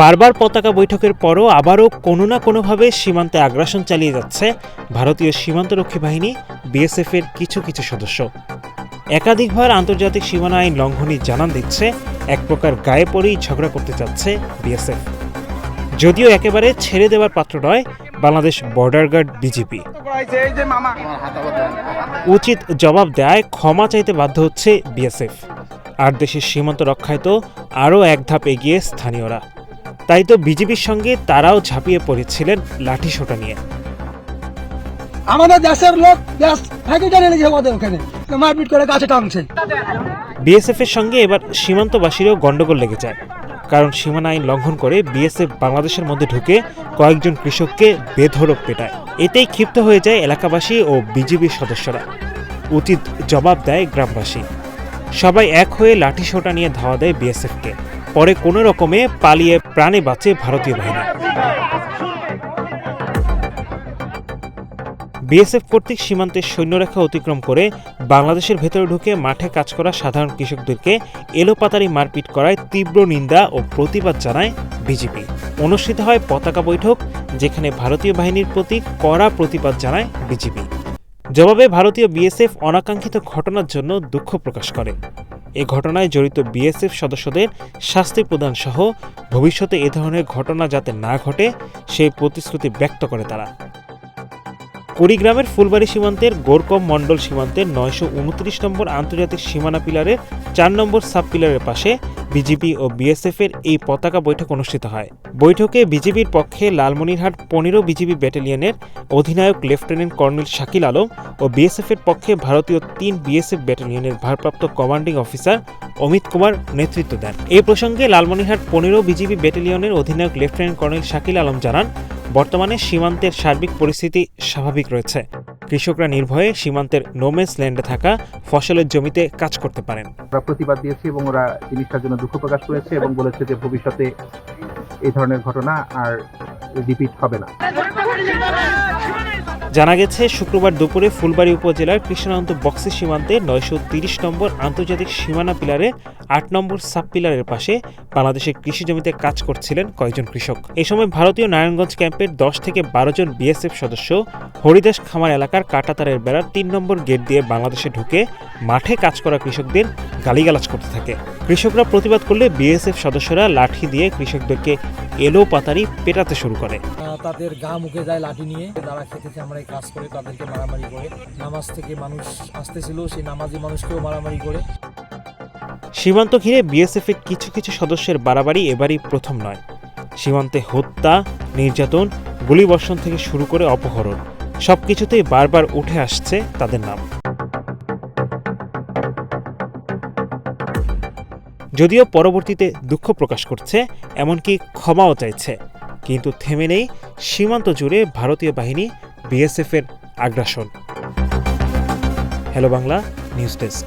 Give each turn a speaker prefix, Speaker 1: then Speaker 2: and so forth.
Speaker 1: বারবার পতাকা বৈঠকের পরও আবারও কোনো না কোনোভাবে সীমান্তে আগ্রাসন চালিয়ে যাচ্ছে ভারতীয় সীমান্তরক্ষী বাহিনী বিএসএফ এর কিছু কিছু সদস্য। একাধিকবার আন্তর্জাতিক সীমানা আইন লঙ্ঘনই জানান দিচ্ছে, এক প্রকার গায়ে পড়েই ঝগড়া করতে চাচ্ছে বিএসএফ। যদিও একেবারে ছেড়ে দেওয়ার পাত্র নয়, বাংলাদেশ বর্ডার গার্ড বিজিপি। উচিত জবাব দেয়, ক্ষমা চাইতে বাধ্য হচ্ছে বিএসএফ। আর দেশের সীমান্ত রক্ষায় তো আরও এক ধাপ এগিয়ে স্থানীয়রা। তাই তো বিজেপির সঙ্গে তারাও ঝাঁপিয়ে পড়েছিলেন লাঠি সোটা নিয়ে।
Speaker 2: আমাদের দেশের লোক দেশ ফাঁকি জানে ওদের ওখানে। মারপিট করে টানছে।
Speaker 1: বিএসএফ এর সঙ্গে এবার সীমান্তবাসীরও গন্ডগোল লেগে যায়। কারণ সীমানা আইন লঙ্ঘন করে বিএসএফ বাংলাদেশের মধ্যে ঢুকে কয়েকজন কৃষককে বেধড়ক পেটায়। এতেই ক্ষিপ্ত হয়ে যায় এলাকাবাসী ও বিজিবির সদস্যরা। উচিত জবাব দেয় গ্রামবাসী। সবাই এক হয়ে লাঠি সোটা নিয়ে ধাওয়া দেয় বিএসএফকে। পরে কোনো রকমে পালিয়ে প্রাণে বাঁচে ভারতীয় বাহিনী। বিএসএফ কর্তৃক সীমান্তের সৈন্যরেখা অতিক্রম করে বাংলাদেশের ভেতরে ঢুকে মাঠে কাজ করা সাধারণ কৃষকদেরকে এলোপাতারি মারপিট করায় তীব্র নিন্দা ও প্রতিবাদ জানায় বিজেপি। অনুষ্ঠিত হয় পতাকা বৈঠক, যেখানে ভারতীয় বাহিনীর প্রতি কড়া প্রতিবাদ জানায় বিজেপি। জবাবে ভারতীয় বিএসএফ অনাকাঙ্ক্ষিত ঘটনার জন্য দুঃখ প্রকাশ করে। এ ঘটনায় জড়িত বিএসএফ সদস্যদের শাস্তি প্রদান সহ ভবিষ্যতে এ ধরনের ঘটনা যাতে না ঘটে সেই প্রতিশ্রুতি ব্যক্ত করে তারা। কুড়িগ্রামের ফুলবাড়ি সীমান্তের গোরকম মণ্ডল সীমান্তের নয়শো উনত্রিশ নম্বর আন্তর্জাতিক সীমানা পিলারের চার নম্বর সাব পিলারের পাশে বিজিবি ও বিএসএফ এর এই পতাকা বৈঠক অনুষ্ঠিত হয়। বৈঠকে বিজিবির পক্ষে লালমনিরহাট পনেরো বিজিবি ব্যাটালিয়নের অধিনায়ক লেফটেন্যান্ট কর্নেল শাকিল আলম ও বিএসএফ এর পক্ষে ভারতীয় তিন বিএসএফ ব্যাটালিয়নের ভারপ্রাপ্ত কমান্ডিং অফিসার অমিত কুমার নেতৃত্ব দেন। এই প্রসঙ্গে লালমনিরহাট পনেরো বিজিবি ব্যাটালিয়নের অধিনায়ক লেফটেন্যান্ট কর্নেল শাকিল আলম জানান, বর্তমানে সীমান্তের সার্বিক পরিস্থিতি স্বাভাবিক রয়েছে। কৃষকরা নির্ভয়ে সীমান্তের নোমেস ল্যান্ডে থাকা ফসলের জমিতে কাজ করতে পারেন।
Speaker 3: ওরা প্রতিবাদ দিয়েছে এবং ওরা জিনিসটার জন্য দুঃখ প্রকাশ করেছে এবং বলেছে যে ভবিষ্যতে এই ধরনের ঘটনা আর রিপিট হবে না।
Speaker 1: জানা গেছে, শুক্রবার দুপুরে ফুলবাড়ি উপজেলার কৃষ্ণানন্দ বক্সি সীমান্তে নয়শো তিরিশ নম্বর আন্তর্জাতিক সীমানা পিলারে আট নম্বর সাব পিলারের পাশে বাংলাদেশের কৃষি জমিতে কাজ করছিলেন কয়েকজন কৃষক। এই সময় ভারতীয় নারায়ণগঞ্জ ক্যাম্পের দশ থেকে বারো জন বিএসএফ সদস্য হরিদাস খামার এলাকার কাটাতারের বেড়ার তিন নম্বর গেট দিয়ে বাংলাদেশে ঢুকে মাঠে কাজ করা কৃষকদের গালিগালাজ করতে থাকে। কৃষকরা প্রতিবাদ করলে বিএসএফ সদস্যরা লাঠি দিয়ে কৃষকদেরকে এলো পাতারি পেটাতে শুরু করে।
Speaker 4: তাদের গা মুখে যায় লাঠি নিয়ে। যারা খেতে আমরা কাজ করে তাদেরকে মারামারি করে। নামাজ থেকে মানুষ আসতেছিল সেই নামাজি মানুষকেও মারামারি করে।
Speaker 1: সীমান্ত ঘিরে বিএসএফ এর কিছু কিছু সদস্যের বাড়াবাড়ি এবারই প্রথম নয়। সীমান্তে হত্যা নির্যাতন গুলিবর্ষণ থেকে শুরু করে অপহরণ সবকিছুতেই বারবার উঠে আসছে তাদের নাম। যদিও পরবর্তীতে দুঃখ প্রকাশ করছে, এমনকি ক্ষমাও চাইছে। কিন্তু থেমে নেই সীমান্ত জুড়ে ভারতীয় বাহিনী বিএসএফের আগ্রাসন। Hello Bangla, news desk.